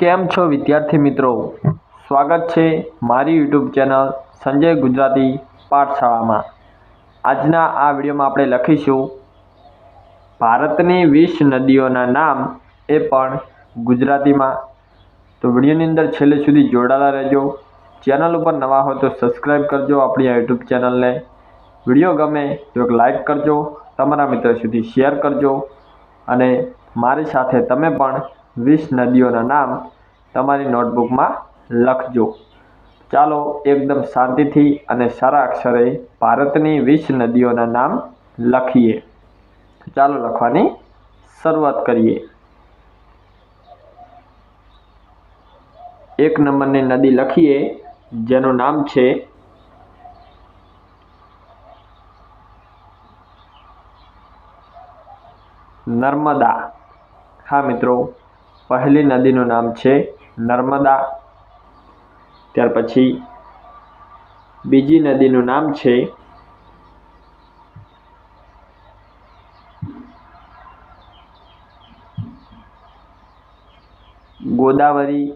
કેમ છો વિદ્યાર્થી મિત્રો? સ્વાગત છે મારી યુટ્યુબ ચેનલ સંજય ગુજરાતી પાઠશાળામાં. આજના આ વિડીયોમાં આપણે લખીશું, ભારતની વીસ નદીઓના નામ એ પણ ગુજરાતીમાં. તો વિડીયોની અંદર છેલ્લે સુધી જોડાયેલા રહેજો. ચેનલ ઉપર નવા હોય તો સબસ્ક્રાઈબ કરજો આપણી આ યુટ્યુબ ચેનલને. વીડિયો ગમે તો એક લાઈક કરજો, તમારા મિત્રો સુધી શેર કરજો અને મારી સાથે તમે પણ વીસ નદીઓના નામ તમારી નોટબુકમાં લખજો. ચાલો એકદમ શાંતિથી અને સારા અક્ષરે ભારતની વીસ નદીઓના નામ લખીએ. ચાલો લખવાની શરૂઆત કરીએ. એક નંબરની નદી લખીએ, જેનું નામ છે નર્મદા. હા મિત્રો, પહેલી નદીનું નામ છે નર્મદા. ત્યાર પછી બીજી નદીનું નામ છે ગોદાવરી.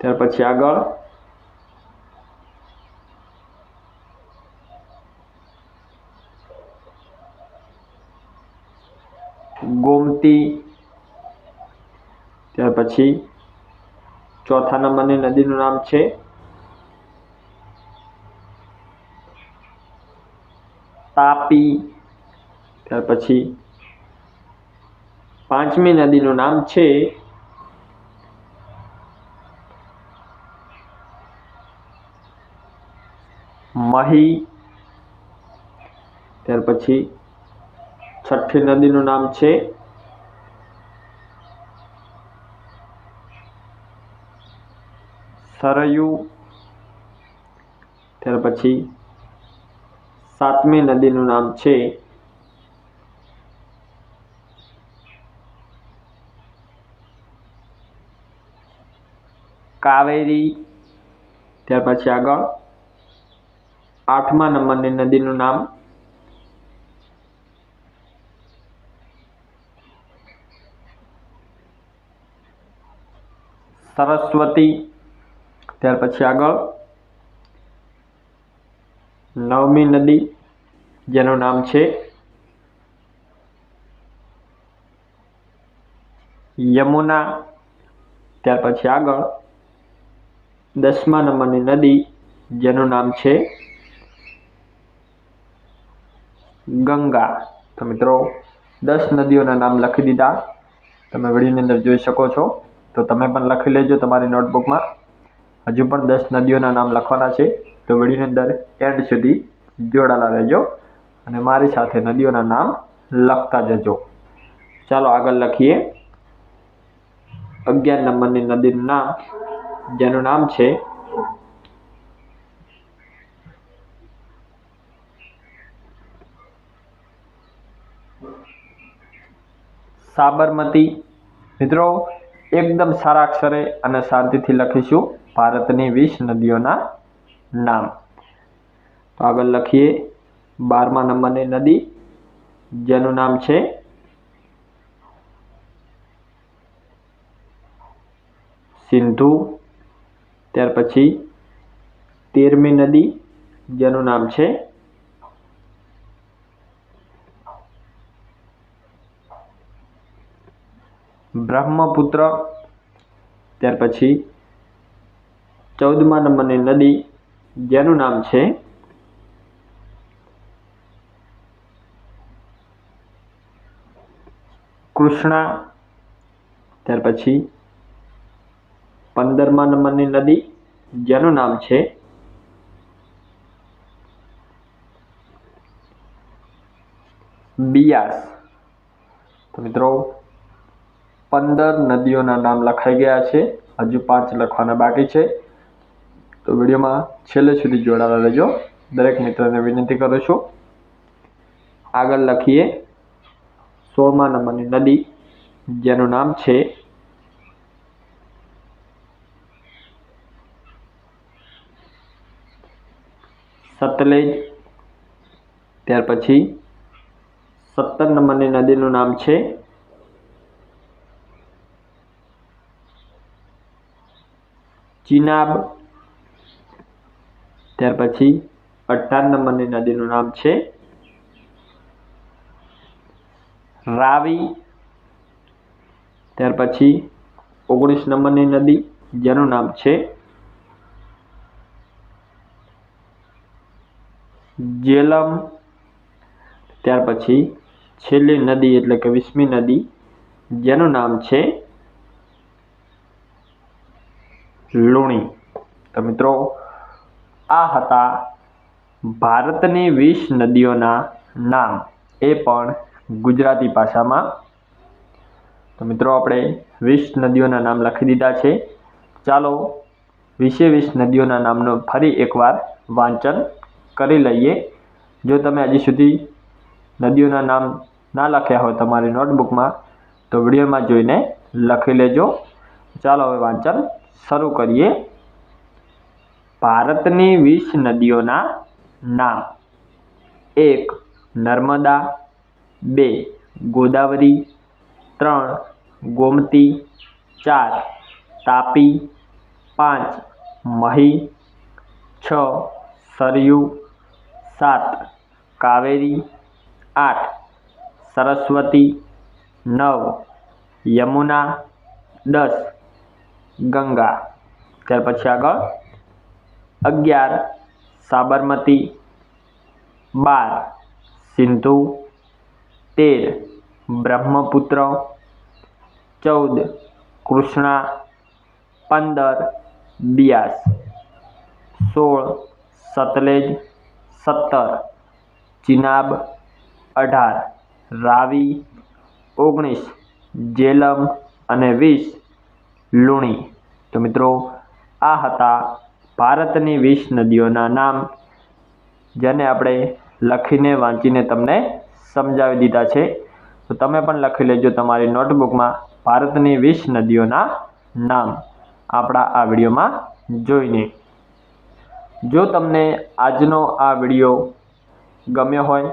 ત્યાર પછી આગળ ગોમતી, ત્યાર પછી ચોથા નંબરની નદીનું નામ છે તાપી, ત્યાર પછી પાંચમી નદીનું નામ છે મહી, ત્યાર પછી છઠ્ઠી નદીનું નામ છે સરયુ ત્યાર પછી સાતમી નદીનું નામ છે કાવેરી. ત્યાર પછી આગળ આઠમા નંબરની નદીનું નામ સરસ્વતી. ત્યાર પછી આગળ નવમી નદી, જેનું નામ છે યમુના. ત્યાર પછી આગળ દસમા નંબરની નદી, જેનું નામ છે ગંગા. તો મિત્રો, દસ નદીઓના નામ લખી દીધા. તમે વિડીયોની અંદર જોઈ શકો છો. તો તમે પણ લખી લેજો તમારી નોટબુકમાં. હજુ પણ દસ નદીઓના નામ લખવાના છે. તો વિડીયોની અંદર એન્ડ સુધી જોડાયેલા રહેજો અને મારી સાથે નદીઓના નામ લખતા જજો. ચાલો આગળ લખીએ. અગિયાર નંબરની નદીનું નામ, જેનું નામ છે સાબરમતી. મિત્રો, એકદમ સારા અક્ષરે અને શાંતિથી લખીશું. ભારતની વીસ નદીઓના નામ. તો આગળ લખીએ. બારમા નંબરની નદી, જેનું નામ છે? સિંધુ. ત્યાર પછી તેરમી નદી, જેનું નામ છે? બ્રહ્મપુત્ર. ત્યાર પછી ચૌદમા નંબરની નદી, જેનું નામ છે કૃષ્ણા. ત્યાર પછી પંદરમા નંબરની નદી, જેનું નામ છે બિયાસ. તો મિત્રો, પંદર નદીઓના નામ લખાઈ ગયા છે. હજુ પાંચ લખવાના બાકી છે. તો વિડીયોમાં છેલ્લે સુધી જોડાયેલા રહેજો. દરેક મિત્રને વિનંતી કરું છું. આગળ લખીએ. સોળમા નંબરની નદી, જેનું નામ છે સતલેજ. ત્યાર પછી સત્તર નંબરની નદીનું નામ છે ચિનાબ. ત્યાર પછી અઢાર નંબરની નદીનું નામ છે રાવી. ત્યાર પછી ઓગણીસ નંબરની નદી, જેનું નામ છે જેલમ. ત્યાર પછી છેલ્લી નદી એટલે કે વીસમી નદી, જેનું નામ છે લુણી. તો મિત્રો આ હતા ભારતની વીસ નદીઓના નામ. એ પણ ગુજરાતી ભાષામાં. તો મિત્રો, આપણે વીસ નદીઓના નામ લખી દીધા છે. ચાલો વીસે વીસ નદીઓના નામનો ફરી એકવાર વાંચન કરી લઈએ. જો તમે હજી સુધી નદીઓના નામ ના લખ્યા હોય તમારી નોટબુકમાં, તો વિડીયોમાં જોઈને લખી લેજો. ચાલો હવે વાંચન શરૂ કરીએ. ભારતની વીસ નદીઓના નામ. એક, નર્મદા. બે, ગોદાવરી. ત્રણ, ગોમતી. ચાર, તાપી. પાંચ, મહી. છ, સરયુ. સાત, કાવેરી. આઠ, સરસ્વતી. નવ, યમુના. દસ, ગંગા. ત્યાર પછી આગળ અગિયાર, સાબરમતી. બાર, સિંધુ. તેર, બ્રહ્મપુત્ર. ચૌદ, કૃષ્ણા. પંદર, બિયાસ. સોળ, સતલેજ. સત્તર, ચિનાબ. અઢાર, રાવી. ઓગણીસ, જેલમ. અને વીસ, લુણી. તો મિત્રો, આ હતા ભારતની વીસ નદીઓના નામ, જેને આપણે લખીને, વાંચીને તમને સમજાવી દીધા છે. તો તમે પણ લખી લેજો તમારી નોટબુકમાં ભારતની વીસ નદીઓના નામ આપણા આ વિડીયોમાં જોઈને. જો તમને આજનો આ વીડિયો ગમ્યો હોય,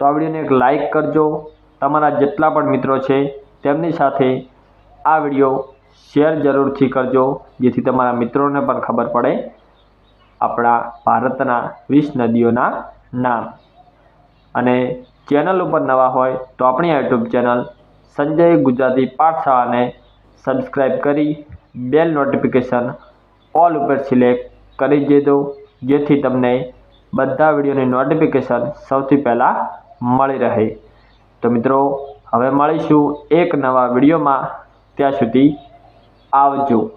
તો આ વિડીયોને એક લાઈક કરજો. તમારા જેટલા પણ મિત્રો છે, તેમની સાથે આ વીડિયો શેર જરૂરથી કરજો, જેથી તમારા મિત્રોને પણ ખબર પડે આપણા ભારતના વીસ નદીઓના નામ. અને ચેનલ ઉપર નવા હોય તો આપણી યુટ્યુબ ચેનલ સંજય ગુજરાતી પાઠશાળાને સબસ્ક્રાઈબ કરી બેલ નોટિફિકેશન ઓલ ઉપર સિલેક્ટ કરી દેજો, જેથી તમને બધા વિડીયોની નોટિફિકેશન સૌથી પહેલાં મળી રહે. તો મિત્રો, હવે મળીશું એક નવા વિડીયોમાં. ત્યાં સુધી આવજો.